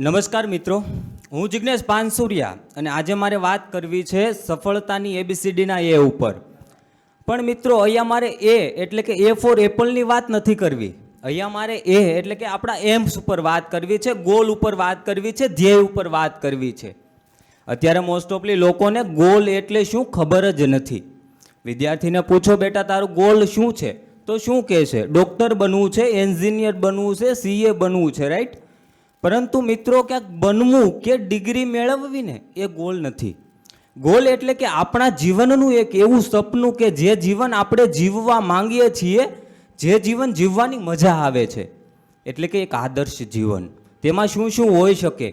નમસ્કાર મિત્રો, હું જિજ્ઞેશ પાનસુરિયા અને આજે મારે વાત કરવી છે સફળતાની એબીસીડીના એ ઉપર. પણ મિત્રો, અહીંયા મારે એ એટલે કે એ ફોર એપલની વાત નથી કરવી. અહીંયા મારે એ એટલે કે આપણા એમ્સ ઉપર વાત કરવી છે, ગોલ ઉપર વાત કરવી છે, ધ્યેય ઉપર વાત કરવી છે. અત્યારે મોસ્ટ ઓફલી લોકોને ગોલ એટલે શું ખબર જ નથી. વિદ્યાર્થીને પૂછો, બેટા, તારું ગોલ શું છે? તો શું કહે છે ડૉક્ટર બનવું છે, એન્જિનિયર બનવું છે સીએ બનવું છે રાઈટ પરંતુ મિત્રો ક્યાંક બનવું કે ડિગ્રી મેળવવી ને એ ગોલ નથી. ગોલ એટલે કે આપણા જીવનનું એક એવું સપનું કે જે જીવન આપણે જીવવા માંગીએ છીએ, જે જીવન જીવવાની મજા આવે છે. એટલે કે એક આદર્શ જીવન. તેમાં શું શું હોઈ શકે?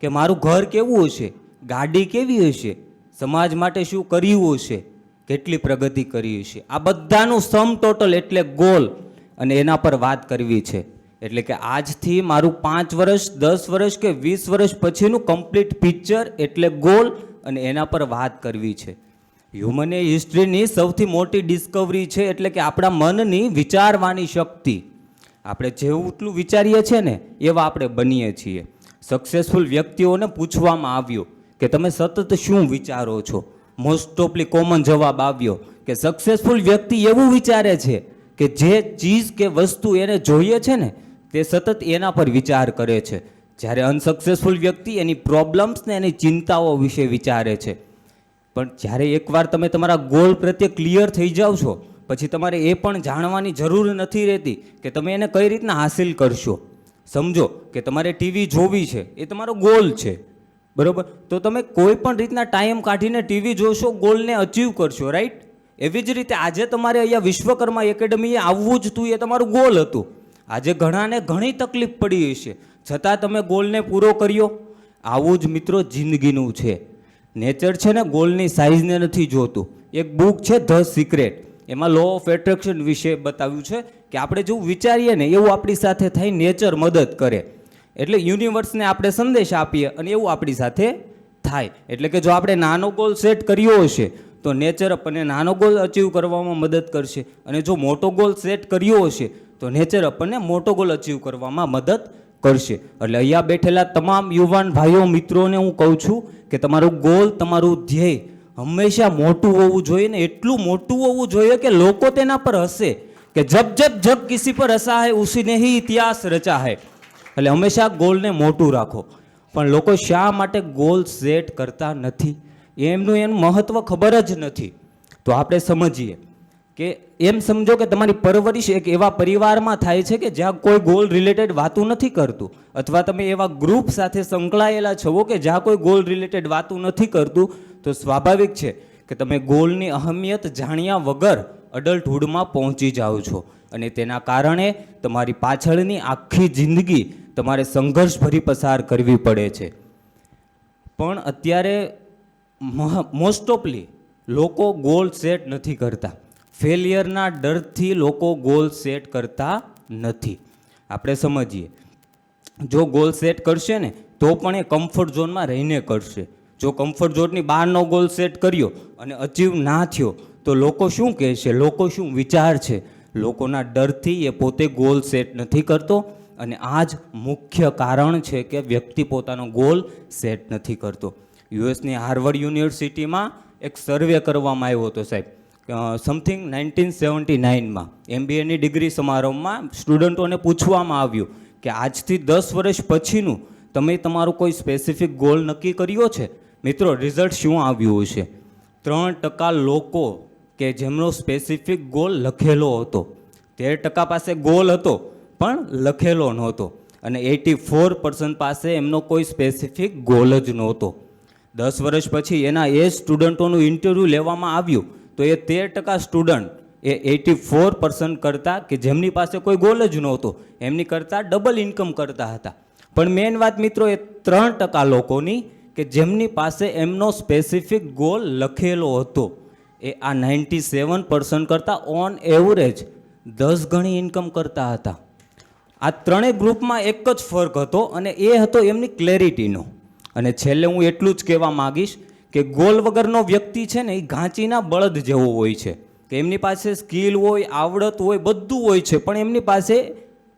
કે મારું ઘર કેવું હશે? ગાડી કેવી હશે? સમાજ માટે શું કર્યું હશે? કેટલી પ્રગતિ કરી હશે? આ બધાનું સમ ટોટલ એટલે ગોલ. અને એના પર વાત કરવી છે. એટલે કે આજથી મારું પાંચ વર્ષ, દસ વર્ષ કે વીસ વર્ષ પછીનું કમ્પ્લીટ પિક્ચર એટલે ગોલ અને એના પર વાત કરવી છે. હ્યુમન હિસ્ટ્રીની સૌથી મોટી ડિસ્કવરી છે એટલે કે આપણા મનની વિચારવાની શક્તિ. આપણે જેટલું વિચારીએ છીએ ને, એવા આપણે બનીએ છીએ. સક્સેસફુલ વ્યક્તિઓને પૂછવામાં આવ્યું કે તમે સતત શું વિચારો છો? મોસ્ટ ઓફલી કોમન જવાબ આવ્યો કે સક્સેસફુલ વ્યક્તિ એવું વિચારે છે કે જે ચીજ કે વસ્તુ એને જોઈએ છે ને તે સતત એના પર વિચાર કરે છે. જ્યારે અનસક્સેસફુલ વ્યક્તિ એની પ્રોબ્લેમ્સને એની ચિંતાઓ વિશે વિચારે છે. પણ જ્યારે એકવાર તમે તમારા ગોલ પ્રત્યે ક્લિયર થઈ જાઓ છો, પછી તમારે એ પણ જાણવાની જરૂર નથી રહેતી કે તમે એને કઈ રીતના હાસિલ કરશો. સમજો કે તમારે ટીવી જોવી છે, એ તમારો ગોલ છે. બરાબર? તો તમે કોઈ પણ રીતના ટાઈમ કાઢીને ટીવી જોશો ગોલને અચીવ કરશો રાઈટ એવી જ રીતે આજે તમારે અહીંયા વિશ્વકર્મા એકેડમીએ આવવું જ હતું એ તમારું ગોલ હતું. આજે ઘણાને ઘણી તકલીફ પડી હશે છતાં તમે ગોલને પૂરો કર્યો. આવું જ મિત્રો જિંદગીનું છે. નેચર છે ને ગોલની સાઇઝને નથી જોતું. એક બુક છે ધ સિક્રેટ એમાં લો ઓફ એટ્રેક્શન વિશે બતાવ્યું છે કે આપણે જેવું વિચારીએ ને એવું આપણી સાથે થઈ નેચર મદદ કરે. એટલે યુનિવર્સને આપણે સંદેશ આપીએ અને એવું આપણી સાથે થાય. એટલે કે જો આપણે નાનો ગોલ સેટ કર્યો હશે તો નેચર આપણને નાનો ગોલ અચીવ કરવામાં મદદ કરશે. અને જો મોટો ગોલ સેટ કર્યો હશે, તો નેચર આપણને મોટો ગોલ અચીવ કરવામાં મદદ કરશે. એટલે અહીંયા બેઠેલા તમામ યુવાન ભાઈઓ, મિત્રોને હું કહું છું કે તમારું ગોલ તમારું ધ્યેય હંમેશા મોટું હોવું જોઈએ ને એટલું મોટું હોવું જોઈએ કે લોકો તેના પર હસે. કે જબ જબ જબ કિસી પર હસા હે ઉસીને ही ઇતિહાસ રચા હે એટલે હંમેશા ગોલને મોટું રાખો. પણ લોકો શા માટે ગોલ સેટ કરતા નથી? એમનું એનું મહત્ત્વ ખબર જ નથી. તો આપણે સમજીએ કે એમ સમજો કે તમારી પરવરિશ એક એવા પરિવારમાં થાય છે કે જ્યાં કોઈ ગોલ રિલેટેડ વાતું નથી કરતું. અથવા તમે એવા ગ્રુપ સાથે સંકળાયેલા છો કે જ્યાં કોઈ ગોલ રિલેટેડ વાતું નથી કરતું. તો સ્વાભાવિક છે કે તમે ગોલની અહમિયત જાણ્યા વગર અડલ્ટહુડમાં પહોંચી જાઓ છો. અને તેના કારણે તમારી પાછળની આખી જિંદગી તમારે સંઘર્ષભરી પસાર કરવી પડે છે. પણ અત્યારે મોસ્ટ ઓફલી લોકો ગોલ સેટ નથી કરતા. ફેલિયરના ડરથી લોકો ગોલ સેટ કરતા નથી. આપણે સમજીએ. જો ગોલ સેટ કરશે ને, તો પણ એ કમ્ફર્ટ ઝોનમાં રહીને કરશે. જો કમ્ફર્ટ ઝોનની બહારનો ગોલ સેટ કર્યો અને અચીવ ના થયો, તો લોકો શું કહેશે? લોકો શું વિચાર છે? લોકોના ડરથી એ પોતે ગોલ સેટ નથી કરતો અને આ જ મુખ્ય કારણ છે કે વ્યક્તિ પોતાનો ગોલ સેટ નથી કરતો. યુએસની હાર્વર્ડ યુનિવર્સિટીમાં એક સર્વે કરવામાં આવ્યો હતો સાહેબ. સમથિંગ નાઇન્ટીન સેવન્ટી નાઇનમાં એમબીએની ડિગ્રી સમારંભમાં સ્ટુડન્ટોને પૂછવામાં આવ્યું કે આજથી દસ વર્ષ પછીનું તમે તમારું કોઈ સ્પેસિફિક ગોલ નક્કી કર્યો છે? મિત્રો રિઝલ્ટ શું આવ્યું હશે? ત્રણ ટકા લોકો કે જેમનો સ્પેસિફિક ગોલ લખેલો હતો, તેર ટકા પાસે ગોલ હતો, પણ લખેલો નહોતો અને એટી ફોર પર્સન્ટ પાસે એમનો કોઈ સ્પેસિફિક ગોલ જ નહોતો. દસ વર્ષ પછી એના એ સ્ટુડન્ટોનું ઇન્ટરવ્યૂ લેવામાં આવ્યું, તો એ તેર ટકા સ્ટુડન્ટ એ એટી ફોર પર્સન્ટ કરતાં કે જેમની પાસે કોઈ ગોલ જ નહોતો, એમની કરતાં ડબલ ઇન્કમ કરતા હતા. પણ મેઇન વાત મિત્રો એ ત્રણ ટકા લોકોની કે જેમની પાસે એમનો સ્પેસિફિક ગોલ લખેલો હતો, એ આ નાઇન્ટી સેવન પર્સન્ટ કરતાં ઓન એવરેજ દસ ગણી ઇન્કમ કરતા હતા. આ ત્રણેય ગ્રુપમાં એક જ ફરક હતો અને એ હતો એમની ક્લેરિટીનો અને છેલ્લે હું એટલું જ કહેવા માગીશ કે ગોલ વગરનો વ્યક્તિ છે ને એ ઘાંચીના બળદ જેવો હોય છે. કે એમની પાસે સ્કિલ હોય, આવડત હોય, બધું હોય છે, પણ એમની પાસે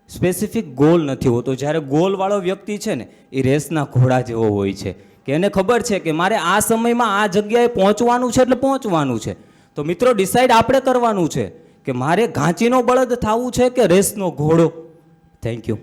સ્પેસિફિક ગોલ નથી હોતો. જ્યારે ગોલવાળો વ્યક્તિ છે ને એ રેસના ઘોડા જેવો હોય છે. કે એને ખબર છે કે મારે આ સમયમાં આ જગ્યાએ પહોંચવાનું છે એટલે પહોંચવાનું છે. તો મિત્રો ડિસાઈડ આપણે કરવાનું છે કે મારે ઘાંચીનો બળદ થવું છે કે રેસનો ઘોડો? Thank you